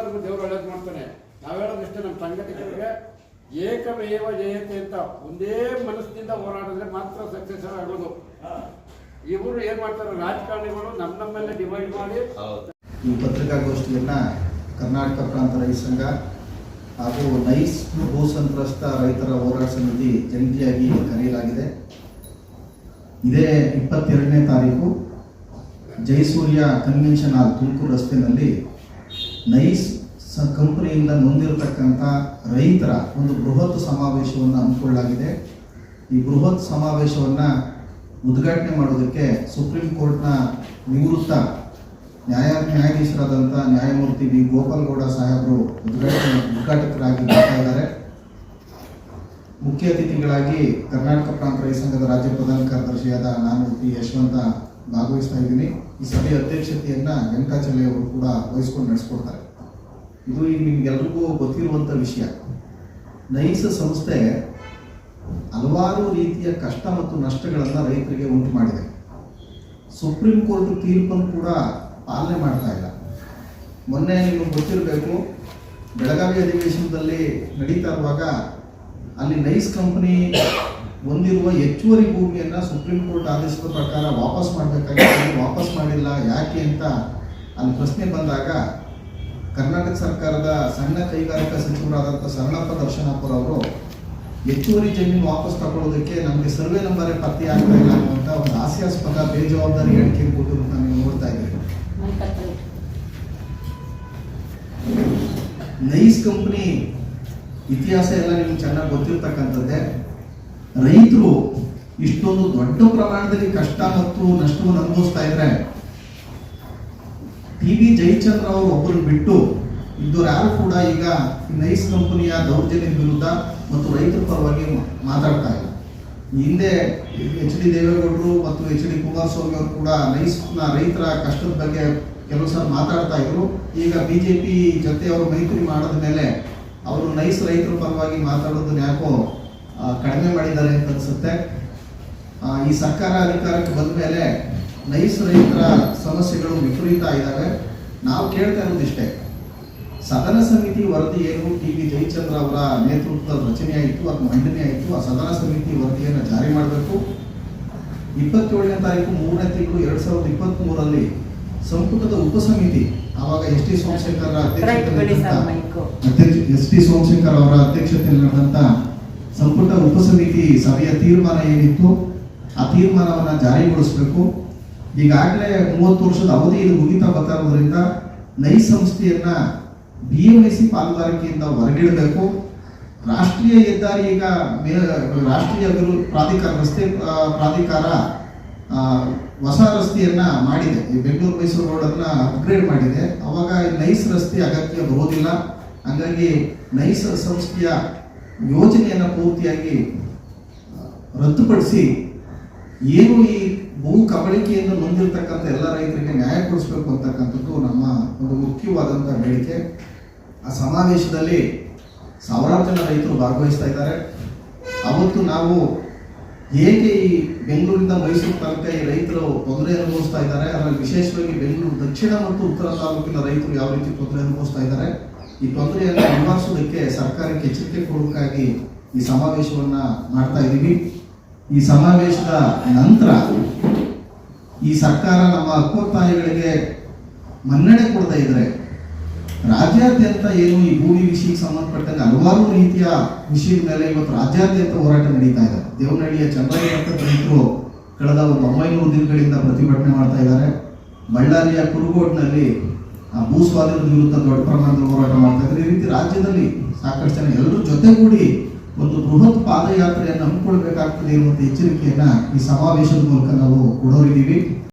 ಎಲ್ಲರಿಗೂ ದೇವರು ಒಳ್ಳೇದು ಮಾಡ್ತಾನೆ. ನಾವು ಹೇಳೋದಿಷ್ಟೇ ನಮ್ಮ ಸಂಘಟಕರಿಗೆ ಏಕಮೇವ ಜಯತೆ ಅಂತ ಒಂದೇ ಮನಸ್ಸಿನಿಂದ ಹೋರಾಡಿದ್ರೆ ಮಾತ್ರ ಸಕ್ಸಸ್ ಆಗೋದು. ಇವರು ಏನ್ ಮಾಡ್ತಾರೆ ರಾಜಕಾರಣಿಗಳು ನಮ್ಮ ನಮ್ಮಲ್ಲೇ ಡಿವೈಡ್ ಮಾಡಿ ಈ ಪತ್ರಿಕಾಗೋಷ್ಠಿಯನ್ನ ಕರ್ನಾಟಕ ಪ್ರಾಂತ ರೈತ ಸಂಘ ಹಾಗೂ ನೈಸ್ ಭೂ ಸಂತ್ರಸ್ತ ರೈತರ ಹೋರಾಟ ಸಮಿತಿ ಜಂಟಿಯಾಗಿ ಕರೆಯಲಾಗಿದೆ. ಇದೇ ಇಪ್ಪತ್ತೆರಡನೇ ತಾರೀಕು ಜಯಸೂರ್ಯ ಕನ್ವೆನ್ಷನ್ ಹಾಲ್ ತುಮಕೂರು ರಸ್ತೆಯಲ್ಲಿ ನೈಸ್ ಕಂಪನಿಯಿಂದ ನೊಂದಿರತಕ್ಕಂಥ ರೈತರ ಒಂದು ಬೃಹತ್ ಸಮಾವೇಶವನ್ನು ಹಮ್ಮಿಕೊಳ್ಳಲಾಗಿದೆ. ಈ ಬೃಹತ್ ಸಮಾವೇಶವನ್ನು ಉದ್ಘಾಟನೆ ಮಾಡೋದಕ್ಕೆ ಸುಪ್ರೀಂ ಕೋರ್ಟ್ನ ನಿವೃತ್ತ ನ್ಯಾಯ ನ್ಯಾಯಾಧೀಶರಾದಂಥ ನ್ಯಾಯಮೂರ್ತಿ ಬಿ ಗೋಪಾಲ್ಗೌಡ ಸಾಹೇಬರು ಉದ್ಘಾಟನೆ ಉದ್ಘಾಟಕರಾಗಿ ಬರ್ತಾ ಇದ್ದಾರೆ. ಮುಖ್ಯ ಅತಿಥಿಗಳಾಗಿ ಕರ್ನಾಟಕ ಪ್ರಾಂತ ರೈತ ಸಂಘದ ರಾಜ್ಯ ಪ್ರಧಾನ ಕಾರ್ಯದರ್ಶಿಯಾದ ನಾನು ಯಶವಂತ ಭಾಗವಹಿಸ್ತಾ ಇದ್ದೀನಿ. ಈ ಸಭೆಯ ಅಧ್ಯಕ್ಷತೆಯನ್ನ ವೆಂಕಟಾಚಲಯ್ಯ ಅವರು ಕೂಡ ವಹಿಸ್ಕೊಂಡು ನಡೆಸ್ಕೊಡ್ತಾರೆ. ಇದು ಈಗ ನಿಮ್ಗೆಲ್ರಿಗೂ ಗೊತ್ತಿರುವಂಥ ವಿಷಯ. ನೈಸ್ ಸಂಸ್ಥೆ ಹಲವಾರು ರೀತಿಯ ಕಷ್ಟ ಮತ್ತು ನಷ್ಟಗಳನ್ನು ರೈತರಿಗೆ ಉಂಟು ಮಾಡಿದೆ. ಸುಪ್ರೀಂ ಕೋರ್ಟ್ ತೀರ್ಪನ್ನು ಕೂಡ ಪಾಲನೆ ಮಾಡ್ತಾ ಇಲ್ಲ. ಮೊನ್ನೆ ನಿಮಗೆ ಗೊತ್ತಿರಬೇಕು, ಬೆಳಗಾವಿ ಅಧಿವೇಶನದಲ್ಲಿ ನಡೀತಾ ಇರುವಾಗ ಅಲ್ಲಿ ನೈಸ್ ಕಂಪನಿ ಹೊಂದಿರುವ ಹೆಚ್ಚುವರಿ ಭೂಮಿಯನ್ನ ಸುಪ್ರೀಂ ಕೋರ್ಟ್ ಆದೇಶದ ಪ್ರಕಾರ ವಾಪಸ್ ಮಾಡಬೇಕಾಗಿ ವಾಪಸ್ ಮಾಡಿಲ್ಲ, ಯಾಕೆ ಅಂತ ಅಲ್ಲಿ ಪ್ರಶ್ನೆ ಬಂದಾಗ ಕರ್ನಾಟಕ ಸರ್ಕಾರದ ಸಣ್ಣ ಕೈಗಾರಿಕಾ ಸಚಿವರಾದಂಥ ಶರಣಪ್ಪ ದರ್ಶನಪುರ ಅವರು, ಹೆಚ್ಚುವರಿ ಜಮೀನು ವಾಪಸ್ ತಗೊಳ್ಳೋದಕ್ಕೆ ನಮಗೆ ಸರ್ವೆ ನಂಬರೇ ಪತ್ತೆ ಆಗ್ತಾ ಇಲ್ಲ ಅನ್ನುವಂಥ ಒಂದು ಹಾಸ್ಯಾಸ್ಪದ ಬೇಜವಾಬ್ದಾರಿ ಹೇಳಿಕೆ ಕೊಟ್ಟಿರೋದನ್ನ ನೀವು ನೋಡ್ತಾ ಇದ್ದೀವಿ ನೈಸ್ ಕಂಪ್ನಿ ಇತಿಹಾಸ ಎಲ್ಲ ನಿಮ್ಗೆ ಚೆನ್ನಾಗಿ ಗೊತ್ತಿರ್ತಕ್ಕಂಥದ್ದೇ. ರೈತರು ಇಷ್ಟೊಂದು ದೊಡ್ಡ ಪ್ರಮಾಣದಲ್ಲಿ ಕಷ್ಟ ಮತ್ತು ನಷ್ಟವನ್ನು ಅನುಭವಿಸ್ತಾ ಇದ್ರೆ ಟಿ ವಿ ಜಯಚಂದ್ರ ಅವರು ಒಬ್ಬರು ಬಿಟ್ಟು ಇದ್ದವ್ರು ಯಾರು ಕೂಡ ಈಗ ನೈಸ್ ಕಂಪನಿಯ ದೌರ್ಜನ್ಯ ವಿರುದ್ಧ ಮತ್ತು ರೈತರ ಪರವಾಗಿ ಮಾತಾಡ್ತಾ ಇಲ್ಲ. ಹಿಂದೆ ಎಚ್ ಡಿ ದೇವೇಗೌಡರು ಮತ್ತು ಎಚ್ ಡಿ ಕುಮಾರಸ್ವಾಮಿ ಅವರು ಕೂಡ ನೈಸ್ನ ರೈತರ ಕಷ್ಟದ ಬಗ್ಗೆ ಕೆಲವು ಸಲ ಮಾತಾಡ್ತಾ ಇದ್ರು. ಈಗ ಬಿಜೆಪಿ ಜೊತೆ ಅವರು ಮೈತ್ರಿ ಮಾಡಿದ ಮೇಲೆ ಅವರು ನೈಸ್ ರೈತರ ಪರವಾಗಿ ಮಾತಾಡೋದನ್ನ ಯಾಕೋ ಮಾಡಿದ್ದಾರೆ ಅಂತ ಅನ್ಸುತ್ತೆ. ಆ, ಈ ಸರ್ಕಾರ ಅಧಿಕಾರಕ್ಕೆ ಬಂದ ಮೇಲೆ ನೈಸ್ ರೈತರ ಸಮಸ್ಯೆಗಳು ವಿಪರೀತ ಇದ್ದಾವೆ ನಾವು ಕೇಳ್ತಾ ಇರೋದಿಷ್ಟೇ ಸದನ ಸಮಿತಿ ವರದಿ ಏನು? ಟಿ ವಿ ಜಯಚಂದ್ರ ಅವರ ನೇತೃತ್ವದ ರಚನೆ ಆಯಿತು ಅದು ಮಂಡನೆ ಆಯಿತು. ಆ ಸದನ ಸಮಿತಿ ವರದಿಯನ್ನು ಜಾರಿ ಮಾಡಬೇಕು. ಇಪ್ಪತ್ತೇಳನೇ ತಾರೀಕು ಮೂರನೇ ತಿಂಗಳು ಎರಡ್ ಸಾವಿರದ ಇಪ್ಪತ್ತ್ ಮೂರಲ್ಲಿ ಸಂಪುಟದ ಉಪಸಮಿತಿ. ಆವಾಗ ಎಸ್ ಟಿ ಸೋಮಶೇಖರ್ ಅಧ್ಯಕ್ಷತೆ. ಅಧ್ಯಕ್ಷ ಎಸ್ ಟಿ ಸೋಮಶೇಖರ್ ಅವರ ಅಧ್ಯಕ್ಷತೆಯಲ್ಲಿ ನಡೆದಂತ ಸಂಪುಟ ಉಪಸಮಿತಿ ಸಭೆಯ ತೀರ್ಮಾನ ಏನಿತ್ತು, ಆ ತೀರ್ಮಾನವನ್ನು ಜಾರಿಗೊಳಿಸಬೇಕು. ಈಗಾಗಲೇ ಮೂವತ್ತು ವರ್ಷದ ಅವಧಿ ಇದು ಮುಗಿತಾ ಬರ್ತಾ ಇರೋದ್ರಿಂದ ನೈಸ್ ಸಂಸ್ಥೆಯನ್ನ ಸಿ ಪಾಲುದಾರಿಕೆಯಿಂದ ಹೊರಗಿಡಬೇಕು. ರಾಷ್ಟ್ರೀಯ ಹೆದ್ದಾರಿ ಈಗ ಮೇ- ರಾಷ್ಟ್ರೀಯ ಪ್ರಾಧಿಕಾರ, ರಸ್ತೆ ಪ್ರಾಧಿಕಾರ ಹೊಸ ರಸ್ತೆಯನ್ನ ಮಾಡಿದೆ. ಈ ಬೆಂಗಳೂರು, ಮೈಸೂರು ರೋಡ್ ಅನ್ನ ಅಪ್ಗ್ರೇಡ್ ಮಾಡಿದೆ. ಅವಾಗ ನೈಸ್ ರಸ್ತೆ ಅಗತ್ಯ ಬರೋದಿಲ್ಲ. ಹಾಗಾಗಿ ನೈಸ್ ಸಂಸ್ಥೆಯ ಯೋಜನೆಯನ್ನ ಪೂರ್ತಿಯಾಗಿ ರದ್ದುಪಡಿಸಿ ಏನು ಈ ಭೂ ಕಬಳಿಕೆಯನ್ನು ನೊಂದಿರ್ತಕ್ಕಂಥ ಎಲ್ಲ ರೈತರಿಗೆ ನ್ಯಾಯ ಕೊಡಿಸ್ಬೇಕು ಅಂತಕ್ಕಂಥದ್ದು ನಮ್ಮ ಒಂದು ಮುಖ್ಯವಾದಂಥ ಬೇಡಿಕೆ. ಆ ಸಮಾವೇಶದಲ್ಲಿ ಸಾವಿರಾರು ಜನ ರೈತರು ಭಾಗವಹಿಸ್ತಾ ಇದ್ದಾರೆ. ಅವತ್ತು ನಾವು ಹೇಗೆ ಈ ಬೆಂಗಳೂರಿಂದ ಮೈಸೂರು ತನಕ ಈ ರೈತರು ತೊಂದರೆ ಅನುಭವಿಸ್ತಾ ಇದ್ದಾರೆ, ಅದರಲ್ಲಿ ವಿಶೇಷವಾಗಿ ಬೆಂಗಳೂರು ದಕ್ಷಿಣ ಮತ್ತು ಉತ್ತರ ತಾಲೂಕಿನ ರೈತರು ಯಾವ ರೀತಿ ತೊಂದರೆ ಅನುಭವಿಸ್ತಾ ಇದ್ದಾರೆ ಈ ತೊಂದರೆಯನ್ನು ನಿವಾರಿಸೋದಕ್ಕೆ ಸರ್ಕಾರಕ್ಕೆ ಎಚ್ಚರಿಕೆ ಕೊಡೋದಕ್ಕಾಗಿ ಈ ಸಮಾವೇಶವನ್ನು ಮಾಡ್ತಾ ಇದ್ದೀವಿ. ಈ ಸಮಾವೇಶದ ನಂತರ ಈ ಸರ್ಕಾರ ನಮ್ಮ ಹಕ್ಕೊತ್ತಾಯಗಳಿಗೆ ಮನ್ನಣೆ ಕೊಡ್ತಾ ಇದ್ರೆ ರಾಜ್ಯಾದ್ಯಂತ ಏನು ಈ ಭೂಮಿ ವಿಷಯಕ್ಕೆ ಸಂಬಂಧಪಟ್ಟಂಗೆ ಹಲವಾರು ರೀತಿಯ ವಿಷಯದ ಮೇಲೆ ಇವತ್ತು ರಾಜ್ಯಾದ್ಯಂತ ಹೋರಾಟ ನಡೀತಾ ಇದೆ. ದೇವನಹಳ್ಳಿಯ ಚಂದ್ರಯ್ಯ ರೈತರು ಕಳೆದ ಒಂದು ಒಂಬೈನೂರು ದಿನಗಳಿಂದ ಪ್ರತಿಭಟನೆ ಮಾಡ್ತಾ ಇದ್ದಾರೆ. ಬಳ್ಳಾರಿಯ ಕುರುಗೋಡ್ನಲ್ಲಿ ಆ ಭೂ ಸ್ವಾಧೀನದ ವಿರುದ್ಧ ದೊಡ್ಡ ಪ್ರಮಾಣದಲ್ಲಿ ಹೋರಾಟ ಮಾಡ್ತಾ ಇದ್ದಾರೆ. ಈ ರೀತಿ ರಾಜ್ಯದಲ್ಲಿ ಸಾಕಷ್ಟು ಜನ ಎಲ್ಲರೂ ಜೊತೆಗೂಡಿ ಒಂದು ಬೃಹತ್ ಪಾದಯಾತ್ರೆಯನ್ನು ಹಮ್ಮಿಕೊಳ್ಬೇಕಾಗ್ತದೆ ಎನ್ನುವಂಥ ಎಚ್ಚರಿಕೆಯನ್ನ ಈ ಸಮಾವೇಶದ ಮೂಲಕ ನಾವು ಕೊಡೋರಿದ್ದೀವಿ.